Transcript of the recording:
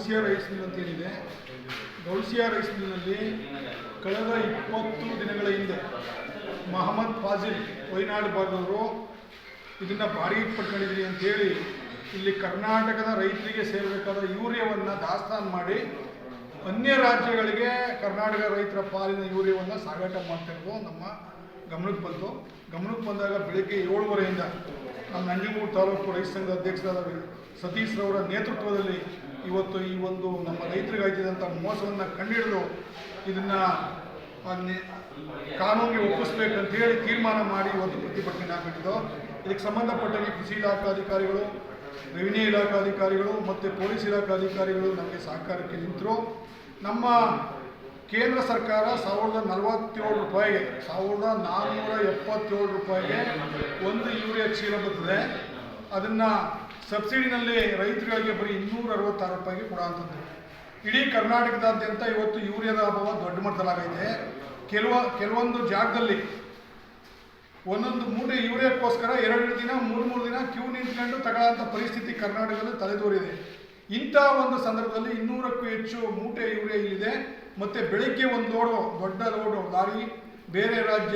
Ghousia rice mill ಅಂತ ಏನಿದೆ Ghousia rice ಮಿಲ್ನಲ್ಲಿ ಕಳೆದ ಇಪ್ಪತ್ತು ದಿನಗಳ ಹಿಂದೆ ಮಹಮ್ಮದ್ ಫಾಜಿಲ್ ವೈನಾಡ್ ಭಾಗವರು ಇದನ್ನು ಬಾಡಿಗೆ ಪಡ್ಕೊಂಡಿದ್ರಿ ಅಂತೇಳಿ ಇಲ್ಲಿ ಕರ್ನಾಟಕದ ರೈತರಿಗೆ ಸೇರಬೇಕಾದ ಯೂರಿಯಾವನ್ನು ದಾಸ್ತಾನು ಮಾಡಿ ಅನ್ಯ ರಾಜ್ಯಗಳಿಗೆ ಕರ್ನಾಟಕ ರೈತರ ಪಾಲಿನ ಯೂರಿಯಾವನ್ನು ಸಾಗಾಟ ಮಾಡ್ತಿರೋದು ನಮ್ಮ ಗಮನಕ್ಕೆ ಬಂತು. ಗಮನಕ್ಕೆ ಬಂದಾಗ ಬೆಳಗ್ಗೆ ಏಳುವರೆಯಿಂದ ನಮ್ಮ ನಂಜನಗೂಡು ತಾಲೂಕು ರೈತ ಸಂಘದ ಅಧ್ಯಕ್ಷರಾದ ಸತೀಶ್ ರವರ ನೇತೃತ್ವದಲ್ಲಿ ಇವತ್ತು ಈ ಒಂದು ನಮ್ಮ ರೈತರಿಗೆ ಆಯ್ತಿದಂಥ ಮೋಸವನ್ನು ಕಂಡುಹಿಡಿದು ಇದನ್ನು ಕಾನೂನಿಗೆ ಒಪ್ಪಿಸ್ಬೇಕಂತ ಹೇಳಿ ತೀರ್ಮಾನ ಮಾಡಿ ಇವತ್ತು ಪ್ರತಿಭಟನೆ ಹಾಕಿದ್ದು ಇದಕ್ಕೆ ಸಂಬಂಧಪಟ್ಟಂಗೆ ಕೃಷಿ ಇಲಾಖಾಧಿಕಾರಿಗಳು ರೆವಿನ್ಯೂ ಇಲಾಖಾಧಿಕಾರಿಗಳು ಮತ್ತು ಪೊಲೀಸ್ ಇಲಾಖಾ ಅಧಿಕಾರಿಗಳು ನಮಗೆ ಸಹಕಾರಕ್ಕೆ ನಿಂತರು. ನಮ್ಮ ಕೇಂದ್ರ ಸರ್ಕಾರ ಸಾವಿರದ ನಲವತ್ತೇಳು ರೂಪಾಯಿಗೆ ಸಾವಿರದ ನಾನ್ನೂರ ಎಪ್ಪತ್ತೇಳು ರೂಪಾಯಿಗೆ ಒಂದು ಯೂರಿಯಾ ಚೀಲ ಬರ್ತದೆ. ಅದನ್ನು ಸಬ್ಸಿಡಿನಲ್ಲಿ ರೈತರಿಗೆ ಬರೀ ಇನ್ನೂರ ಅರವತ್ತಾರು ರೂಪಾಯಿಗೆ ಕೊಡುವಂಥದ್ದು ಇಡೀ ಕರ್ನಾಟಕದಾದ್ಯಂತ ಇವತ್ತು ಯೂರಿಯಾದ ಅಭಾವ ದೊಡ್ಡ ಮಟ್ಟದಲ್ಲಾಗೈತೆ. ಕೆಲವ, ಕೆಲವೊಂದು ಜಾಗದಲ್ಲಿ ಒಂದೊಂದು ಮೂರು ಯೂರಿಯಾಕ್ಕೋಸ್ಕರ ಎರಡು ದಿನ, ಮೂರು ಮೂರು ದಿನ ಕ್ಯೂ ನಿಂತ್ಕೊಂಡು ತಗೊಳ್ಳೋಂಥ ಪರಿಸ್ಥಿತಿ ಕರ್ನಾಟಕದಲ್ಲಿ ತಲೆದೋರಿದೆ. ಇಂಥ ಒಂದು ಸಂದರ್ಭದಲ್ಲಿ ಇನ್ನೂರಕ್ಕೂ ಹೆಚ್ಚು ಮೂಟೆ ಯೂರಿಯಾ ಇಲ್ಲಿದೆ. ಮತ್ತು ಬೆಳಗ್ಗೆ ಒಂದು ಲೋಡು ದೊಡ್ಡ ಲೋಡು ಲಾರಿ ಬೇರೆ ರಾಜ್ಯ